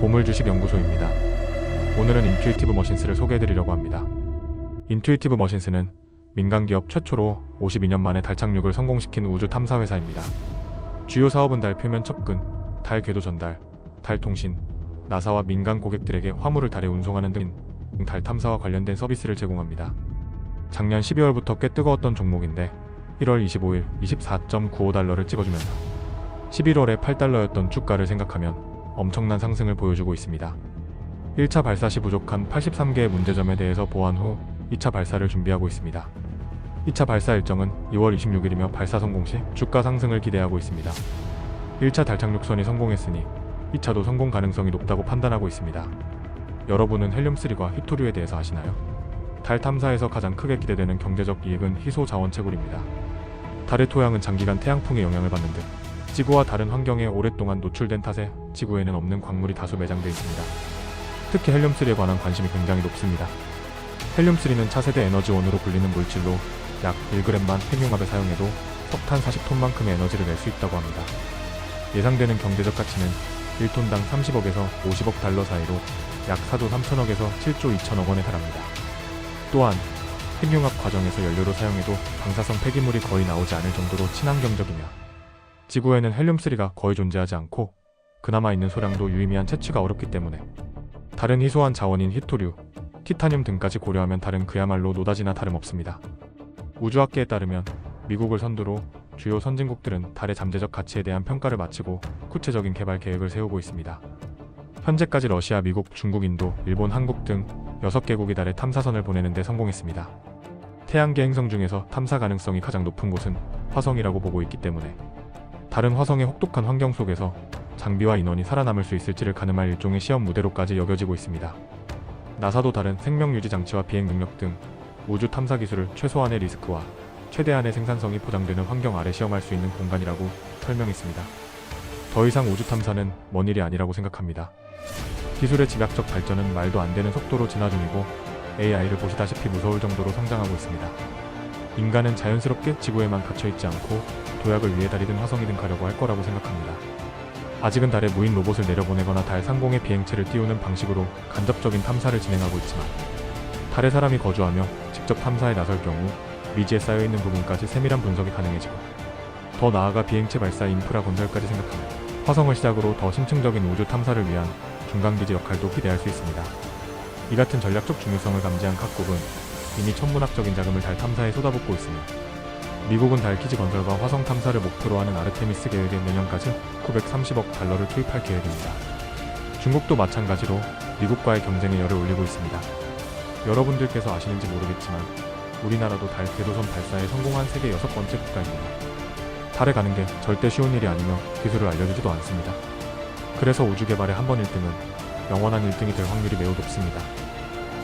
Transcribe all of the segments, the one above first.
광물주식연구소입니다. 오늘은 인투이티브 머신스를 소개해드리려고 합니다. 인투이티브 머신스는 민간기업 최초로 52년 만에 달 착륙을 성공시킨 우주 탐사 회사입니다. 주요 사업은 달 표면 접근, 달 궤도 전달, 달 통신, 나사와 민간 고객들에게 화물을 달에 운송하는 등 달 탐사와 관련된 서비스를 제공합니다. 작년 12월부터 꽤 뜨거웠던 종목인데 1월 25일 24.95달러를 찍어주면서 11월에 8달러였던 주가를 생각하면 엄청난 상승을 보여주고 있습니다. 1차 발사 시 부족한 83개의 문제점에 대해서 보완 후 2차 발사를 준비하고 있습니다. 2차 발사 일정은 2월 26일이며 발사 성공 시 주가 상승을 기대하고 있습니다. 1차 달 착륙선이 성공했으니 2차도 성공 가능성이 높다고 판단하고 있습니다. 여러분은 헬륨3과 히토류에 대해서 아시나요? 달 탐사에서 가장 크게 기대되는 경제적 이익은 희소 자원 채굴입니다. 달의 토양은 장기간 태양풍의 영향을 받는 등 지구와 다른 환경에 오랫동안 노출된 탓에 지구에는 없는 광물이 다수 매장되어 있습니다. 특히 헬륨3에 관한 관심이 굉장히 높습니다. 헬륨3는 차세대 에너지원으로 불리는 물질로 약 1g만 핵융합에 사용해도 석탄 40톤만큼의 에너지를 낼 수 있다고 합니다. 예상되는 경제적 가치는 1톤당 30억에서 50억 달러 사이로 약 4조 3천억에서 7조 2천억 원에 달합니다. 또한 핵융합 과정에서 연료로 사용해도 방사성 폐기물이 거의 나오지 않을 정도로 친환경적이며 지구에는 헬륨3가 거의 존재하지 않고 그나마 있는 소량도 유의미한 채취가 어렵기 때문에 다른 희소한 자원인 히토류, 티타늄 등까지 고려하면 달은 그야말로 노다지나 다름없습니다. 우주학계에 따르면 미국을 선두로 주요 선진국들은 달의 잠재적 가치에 대한 평가를 마치고 구체적인 개발 계획을 세우고 있습니다. 현재까지 러시아, 미국, 중국, 인도, 일본, 한국 등 6개국이 달에 탐사선을 보내는 데 성공했습니다. 태양계 행성 중에서 탐사 가능성이 가장 높은 곳은 화성이라고 보고 있기 때문에 다른 화성의 혹독한 환경 속에서 장비와 인원이 살아남을 수 있을지를 가늠할 일종의 시험 무대로까지 여겨지고 있습니다. 나사도 다른 생명 유지 장치와 비행 능력 등 우주 탐사 기술을 최소한의 리스크와 최대한의 생산성이 보장되는 환경 아래 시험할 수 있는 공간이라고 설명했습니다. 더 이상 우주 탐사는 먼 일이 아니라고 생각합니다. 기술의 집약적 발전은 말도 안 되는 속도로 진화 중이고 AI를 보시다시피 무서울 정도로 성장하고 있습니다. 인간은 자연스럽게 지구에만 갇혀 있지 않고 도약을 위해 달이든 화성이든 가려고 할 거라고 생각합니다. 아직은 달에 무인 로봇을 내려보내거나 달 상공의 비행체를 띄우는 방식으로 간접적인 탐사를 진행하고 있지만 달에 사람이 거주하며 직접 탐사에 나설 경우 미지에 쌓여있는 부분까지 세밀한 분석이 가능해지고 더 나아가 비행체 발사 인프라 건설까지 생각하면 화성을 시작으로 더 심층적인 우주 탐사를 위한 중간기지 역할도 기대할 수 있습니다. 이 같은 전략적 중요성을 감지한 각국은 이미 천문학적인 자금을 달 탐사에 쏟아붓고 있으며 미국은 달 기지 건설과 화성 탐사를 목표로 하는 아르테미스 계획에 내년까지 930억 달러를 투입할 계획입니다. 중국도 마찬가지로 미국과의 경쟁에 열을 올리고 있습니다. 여러분들께서 아시는지 모르겠지만 우리나라도 달 궤도선 발사에 성공한 세계 여섯 번째 국가입니다. 달에 가는 게 절대 쉬운 일이 아니며 기술을 알려주지도 않습니다. 그래서 우주 개발에 한 번 1등은 영원한 1등이 될 확률이 매우 높습니다.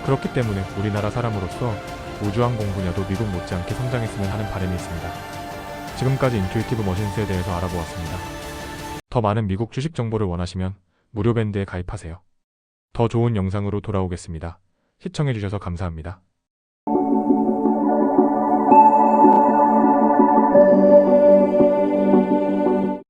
그렇기 때문에 우리나라 사람으로서 우주항공 분야도 미국 못지않게 성장했으면 하는 바람이 있습니다. 지금까지 인투이티브 머신스에 대해서 알아보았습니다. 더 많은 미국 주식 정보를 원하시면 무료 밴드에 가입하세요. 더 좋은 영상으로 돌아오겠습니다. 시청해주셔서 감사합니다.